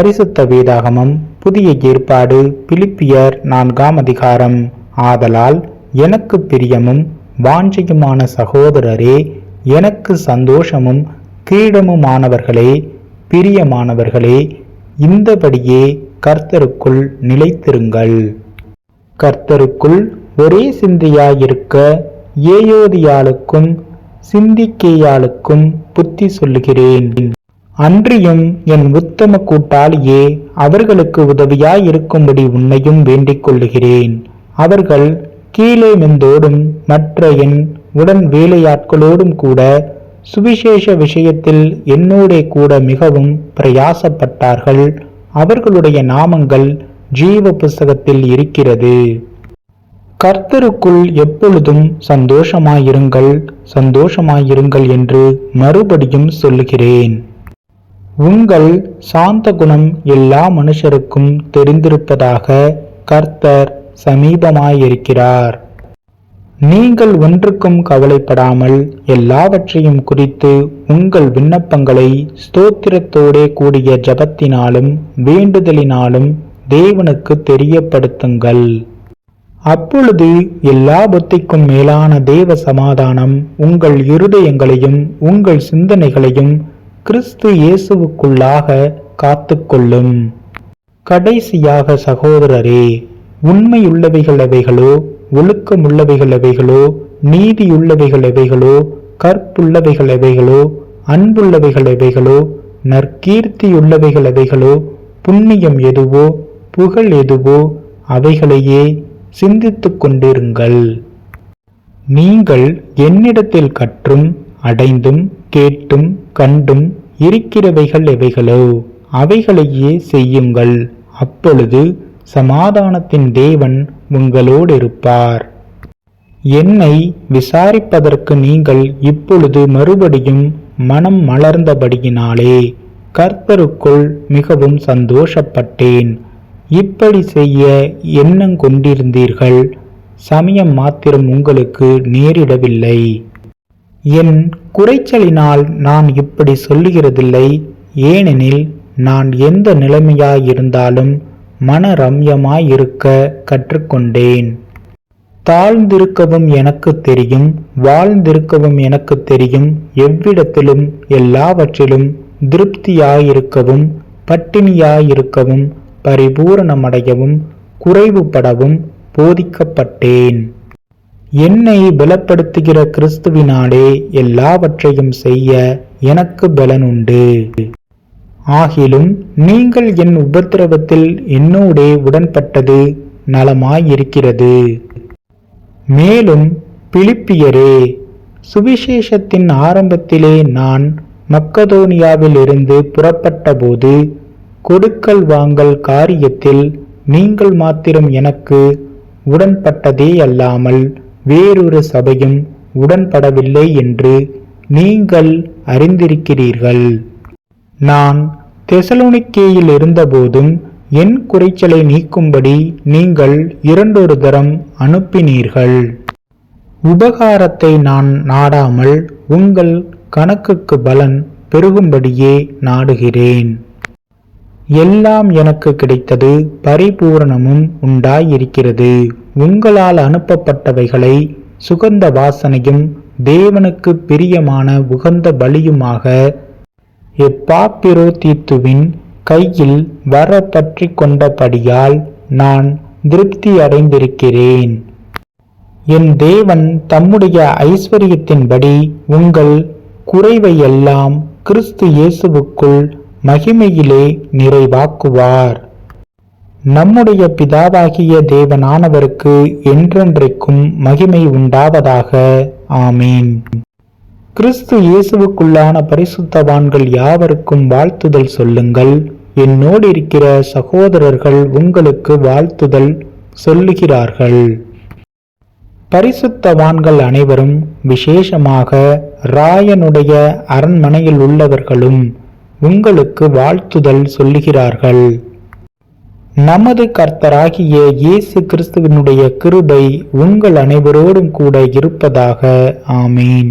பரிசுத்த வேதாகமம் புதிய ஏற்பாடு பிலிப்பியர் நான்காம் அதிகாரம். ஆதலால் எனக்கு பிரியமும் வாஞ்சியுமான சகோதரரே எனக்கு சந்தோஷமும் கிரீடமுமானவர்களே பிரியமானவர்களே இந்தபடியே கர்த்தருக்குள் நிலைத்திருங்கள். கர்த்தருக்குள் ஒரே சிந்தையாயிருக்க ஏயோதியாளுக்கும் சிந்திக்கேயாளுக்கும் புத்தி சொல்லுகிறேன். அன்றியும் என் உத்தம கூட்டாளியே அவர்களுக்கு உதவியாயிருக்கும்படி உன்னையும் வேண்டிக் கொள்ளுகிறேன். அவர்கள் கீழே மெந்தோடும் மற்ற என் உடன் வேலையாட்களோடும் கூட சுவிசேஷ விஷயத்தில் என்னோடே கூட மிகவும் பிரயாசப்பட்டார்கள். அவர்களுடைய நாமங்கள் ஜீவ புஸ்தகத்தில் இருக்கிறது. கர்த்தருக்குள் எப்பொழுதும் சந்தோஷமாயிருங்கள் சந்தோஷமாயிருங்கள் என்று மறுபடியும் சொல்லுகிறேன். உங்கள் சாந்த குணம் எல்லா மனுஷருக்கும் தெரிந்திருப்பதாக கர்த்தர் சமீபமாயிருக்கிறார். நீங்கள் ஒன்றுக்கும் கவலைப்படாமல் எல்லாவற்றையும் குறித்து உங்கள் விண்ணப்பங்களை ஸ்தோத்திரத்தோடே கூடிய ஜபத்தினாலும் வேண்டுதலினாலும் தேவனுக்கு தெரியப்படுத்துங்கள். அப்பொழுது எல்லா புத்திக்கும் மேலான தேவ சமாதானம் உங்கள் இருதயங்களையும் உங்கள் சிந்தனைகளையும் கிறிஸ்து இயேசுவுக்குள்ளாக காத்துக்கொள்ளும். கடைசியாக சகோதரரே உண்மையுள்ளவைகள் எவைகளோ ஒழுக்கமுள்ளவைகள் எவைகளோ நீதியுள்ளவைகள் எவைகளோ கற்புள்ளவைகள் எவைகளோ அன்புள்ளவைகள் எவைகளோ நற்கீர்த்தியுள்ளவைகள் எவைகளோ புண்ணியம் எதுவோ புகழ் எதுவோ அவைகளையே சிந்தித்து கொண்டிருங்கள். நீங்கள் என்னிடத்தில் கற்றும் அடைந்தும் கேட்டும் கண்டும் இருக்கிறவைகள் எவைகளோ அவைகளையே செய்யுங்கள். அப்பொழுது சமாதானத்தின் தேவன் உங்களோடு இருப்பார் என்னை விசாரிப்பதற்கு நீங்கள் இப்பொழுது மறுபடியும் மனம் மலர்ந்தபடியினாலே கர்த்தருக்குள் மிகவும் சந்தோஷப்பட்டேன். இப்படி செய்ய எண்ணங்கொண்டிருந்தீர்கள் சமயம் மாத்திரம் உங்களுக்கு நேரிடவில்லை. என் குறைச்சலினால் நான் இப்படி சொல்லுகிறதில்லை. ஏனெனில் நான் எந்த நிலைமையாயிருந்தாலும் மன ரம்யமாயிருக்க கற்றுக்கொண்டேன். தாழ்ந்திருக்கவும் எனக்கு தெரியும் வாழ்ந்திருக்கவும் எனக்கு தெரியும் எவ்விடத்திலும் எல்லாவற்றிலும் திருப்தியாயிருக்கவும் பட்டினியாயிருக்கவும் பரிபூரணமடையவும் குறைவுபடவும் போதிக்கப்பட்டேன். என்னை பலப்படுத்துகிற கிறிஸ்துவினாலே எல்லாவற்றையும் செய்ய எனக்கு பலனுண்டு. ஆகிலும் நீங்கள் என் உபத்திரவத்தில் என்னோடே உடன்பட்டது நலமாயிருக்கிறது. மேலும் பிலிப்பியரே சுவிசேஷத்தின் ஆரம்பத்திலே நான் மக்கதோனியாவிலிருந்து புறப்பட்ட புறப்பட்டபோது கொடுக்கல் வாங்கல் காரியத்தில் நீங்கள் மாத்திரம் எனக்கு உடன்பட்டதே அல்லாமல் வேறொரு சபையும் உடன்படவில்லை என்று நீங்கள் அறிந்திருக்கிறீர்கள். நான் தெசலோனிக்கேயில் இருந்தபோதும் என் குறைச்சலை நீக்கும்படி நீங்கள் இரண்டொரு தரம் அனுப்பினீர்கள். உபகாரத்தை நான் நாடாமல் உங்கள் கணக்குக்கு பலன் பெருகும்படியே நாடுகிறேன். எல்லாம் எனக்கு கிடைத்தது பரிபூரணமும் உண்டாயிருக்கிறது. உங்களால் அனுப்பப்பட்டவைகளை சுகந்த வாசனையும் தேவனுக்கு பிரியமான உகந்த பலியுமாக எப்பாப்பிரோதீத்துவின் கையில் வர பற்றி கொண்டபடியால் நான் திருப்தி அடைந்திருக்கிறேன். என் தேவன் தம்முடைய ஐஸ்வர்யத்தின்படி உங்கள் குறைவையெல்லாம் கிறிஸ்து இயேசுவுக்குள் மகிமையிலே நிறைவாக்குவார். நம்முடைய பிதாவாகிய தேவனானவருக்கு என்றென்றைக்கும் மகிமை உண்டாவதாக. ஆமீன். கிறிஸ்து இயேசுவுக்குள்ளான பரிசுத்தவான்கள் யாவருக்கும் வாழ்த்துதல் சொல்லுங்கள். என்னோடு இருக்கிற சகோதரர்கள் உங்களுக்கு வாழ்த்துதல் சொல்லுகிறார்கள். பரிசுத்தவான்கள் அனைவரும் விசேஷமாக ராயனுடைய அரண்மனையில் உள்ளவர்களும் உங்களுக்கு வாழ்த்துதல் சொல்லுகிறார்கள். நமது கர்த்தராகிய இயேசு கிறிஸ்துவினுடைய கிருபை உங்கள் அனைவரோடும் கூட இருப்பதாக. ஆமீன்.